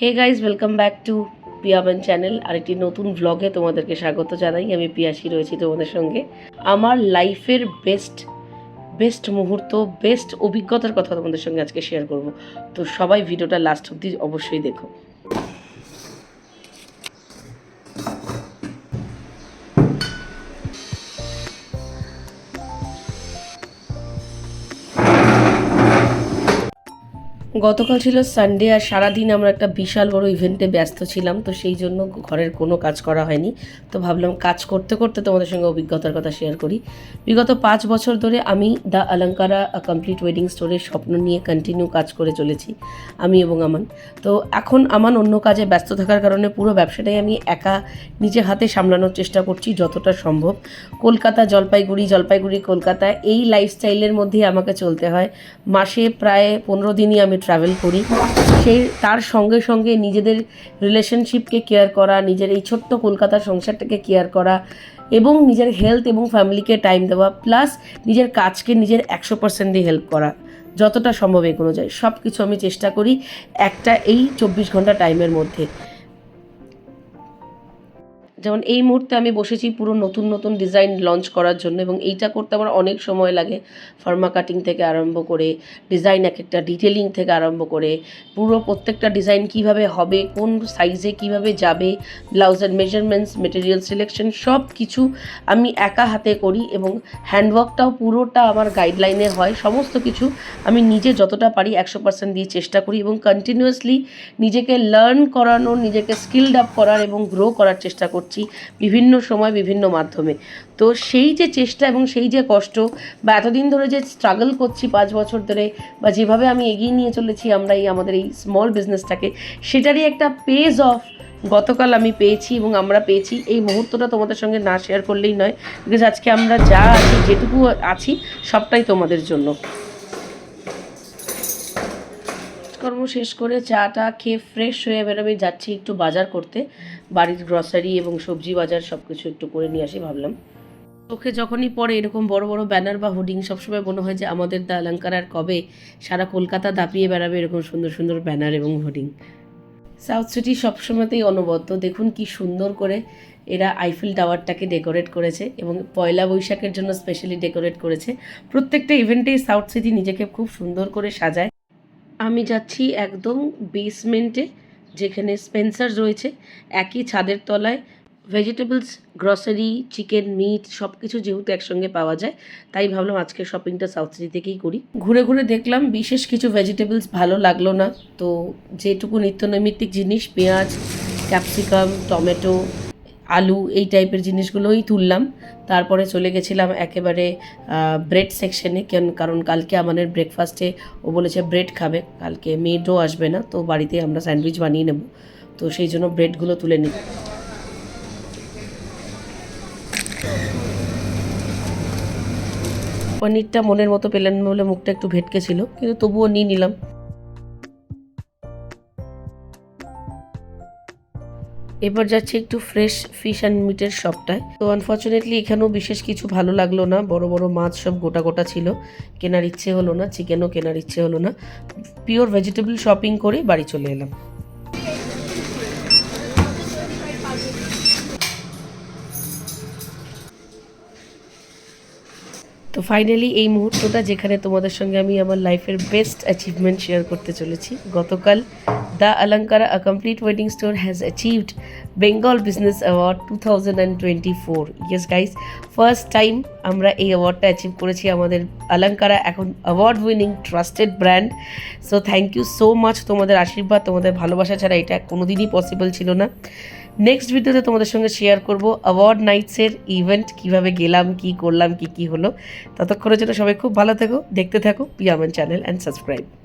Hey guys welcome back to Piyaben channel আর একটি নতুন ভ্লগে তোমাদেরকে স্বাগত জানাই। আমি পিয়াসি রয়েছি তোমাদের সঙ্গে। আমার লাইফের বেস্ট বেস্ট মুহূর্ত বেস্ট অভিজ্ঞতার কথা তোমাদের সঙ্গে আজকে শেয়ার করব। তো সবাই ভিডিওটা লাস্ট অবধি অবশ্যই দেখো। গতকাল ছিল সানডে আর সারাদিন আমরা একটা বিশাল বড় ইভেন্টে ব্যস্ত ছিলাম, তো সেই জন্য ঘরের কোনো কাজ করা হয়নি। তো ভাবলাম কাজ করতে করতে তোমাদের সঙ্গে অভিজ্ঞতার কথা শেয়ার করি। বিগত পাঁচ বছর ধরে আমি দ্য অলঙ্কারা কমপ্লিট ওয়েডিং স্টোরের স্বপ্ন নিয়ে কন্টিনিউ কাজ করে চলেছি, আমি এবং আমান। তো এখন আমান অন্য কাজে ব্যস্ত থাকার কারণে পুরো ব্যবসাটাই আমি একা নিজে হাতে সামলানোর চেষ্টা করছি যতটা সম্ভব। কলকাতা জলপাইগুড়ি জলপাইগুড়ি, কলকাতা, এই লাইফস্টাইলের মধ্যেই আমাকে চলতে হয়। মাসে প্রায় পনেরো দিনই আমি ট্রাভেল করি। সেই, তার সঙ্গে সঙ্গে নিজেদের রিলেশনশিপকে কেয়ার করা, নিজের এই ছোট্ট কলকাতার সংসারটাকে কেয়ার করা এবং নিজের হেলথ এবং ফ্যামিলিকে টাইম দেওয়া প্লাস নিজের কাজকে নিজের একশো পার্সেন্ট দিয়ে হেল্প করা, যতটা সম্ভব এগোনো যায়। সব কিছু আমি চেষ্টা করি একটা এই চব্বিশ ঘণ্টা টাইমের মধ্যে। যেমন এই মুহূর্তে আমি বসেছি পুরো নতুন নতুন ডিজাইন লঞ্চ করার জন্য এবং এইটা করতে আমার অনেক সময় লাগে। ফার্মা কাটিং থেকে আরম্ভ করে ডিজাইন এক একটা ডিটেলিং থেকে আরম্ভ করে, পুরো প্রত্যেকটা ডিজাইন কীভাবে হবে, কোন সাইজে কীভাবে যাবে ব্লাউজের মেজারমেন্টস মেটেরিয়াল সিলেকশন সব কিছু আমি একা হাতে করি এবং হ্যান্ডওয়ার্কটাও পুরোটা আমার গাইডলাইনে হয়। সমস্ত কিছু আমি নিজে যতটা পারি একশো পার্সেন্ট দিয়ে চেষ্টা করি এবং কন্টিনিউয়াসলি নিজেকে লার্ন করানো, নিজেকে স্কিলড আপ করার এবং গ্রো করার চেষ্টা করছি বিভিন্ন সময়, বিভিন্ন মাধ্যমে। তো সেই যে চেষ্টা এবং সেই যে কষ্ট বা এতদিন ধরে যে স্ট্রাগল করছি পাঁচ বছর ধরে বা যেভাবে আমি এগিয়ে নিয়ে চলেছি আমরা এই আমাদের এই স্মল বিজনেসটাকে সেটারই একটা পেজ অফ গতকাল আমি পেয়েছি এবং আমরা পেয়েছি। এই মুহূর্তটা তোমাদের সঙ্গে না শেয়ার করলেই নয় বিকজ আজকে আমরা যা আছি, যেটুকু আছি, সবটাই তোমাদের জন্য। কর্ম শেষ করে চাটা খেয়ে ফ্রেশ হয়ে এবার আমি যাচ্ছি একটু বাজার করতে। বাড়ির গ্রসারি এবং সবজি বাজার সব কিছু একটু করে নিয়ে আসি, ভাবলাম। চোখে যখনই পড়ে এরকম বড় বড় ব্যানার বা হোর্ডিং সবসময় মনে হয় যে আমাদের দ্য অলঙ্কার আর কবে সারা কলকাতা দাপিয়ে বেড়াবে এরকম সুন্দর সুন্দর ব্যানার এবং হোর্ডিং সাউথ সিটি সবসময়তেই অনবদ্য। দেখুন কি সুন্দর করে এরা আইফেল টাওয়ারটাকে ডেকোরেট করেছে এবং পয়লা বৈশাখের জন্য স্পেশালি ডেকোরেট করেছে। প্রত্যেকটা ইভেন্টেই সাউথ সিটি নিজেকে খুব সুন্দর করে সাজায়। আমি যাচ্ছি একদম বেসমেন্টে যেখানে স্পেন্সার রয়েছে, একই ছাদের তলায় ভেজিটেবলস গ্রসারি চিকেন মিট সব কিছু যেহেতু একসঙ্গে পাওয়া যায়, তাই ভাবলাম আজকে শপিংটা সাউথ সিটি থেকেই করি। ঘুরে ঘুরে দেখলাম বিশেষ কিছু ভেজিটেবলস ভালো লাগল না, তো যেটুকু নিত্য নৈমিত্তিক জিনিস, পেঁয়াজ ক্যাপসিকাম টমেটো আলু, এই টাইপের জিনিসগুলোই তুললাম। তারপরে চলে গেছিলাম একেবারে ব্রেড সেকশনে কারণ কালকে আমাদের ব্রেকফাস্টে ও বলেছে ব্রেড খাবে। কালকে মেডও আসবে না, তো বাড়িতে আমরা স্যান্ডউইচ বানিয়ে নেব। তো সেই জন্য ব্রেডগুলো তুলে নিই। পনিরটা মনের মতো পেলেন বলে মুখটা একটু ভেটকে ছিল, কিন্তু তবুও নিয়ে নিলাম। এবার যাচ্ছে একটু ফ্রেশ ফিশ অ্যান্ড মিটের শপটায় তো আনফর্চুনেটলি এখানেও বিশেষ কিছু ভালো লাগল না। বড় বড় মাছ সব গোটা গোটা ছিল। কেনার ইচ্ছে হলো না চিকেনও কেনার ইচ্ছে হলো না। পিওর ভেজিটেবল শপিং করে বাড়ি চলে এলাম। তো ফাইনালি এই মুহূর্তটা যেখানে তোমাদের সঙ্গে আমি আমার লাইফের বেস্ট অ্যাচিভমেন্ট শেয়ার করতে চলেছি। গতকাল the Alankara a complete wedding store has achieved Bengal business award two thousand and twenty four yes guys first time আমরা এই অ্যাওয়ার্ডটা অ্যাচিভ করেছি আমাদের অলঙ্কারা এখন award winning trusted brand so thank you so much তোমাদের আশীর্বাদ, তোমাদের ভালোবাসা ছাড়া এটা কোনোদিনই পসিবল ছিল না। নেক্সট ভিডিওতে তোমাদের সঙ্গে শেয়ার করব অ্যাওয়ার্ড নাইটসের ইভেন্ট কীভাবে গেলাম, কি করলাম, কি কি হলো। ততক্ষণের জন্য সবাই খুব ভালো থেকো, দেখতে থাকো পিয়ামান চ্যানেল অ্যান্ড সাবস্ক্রাইব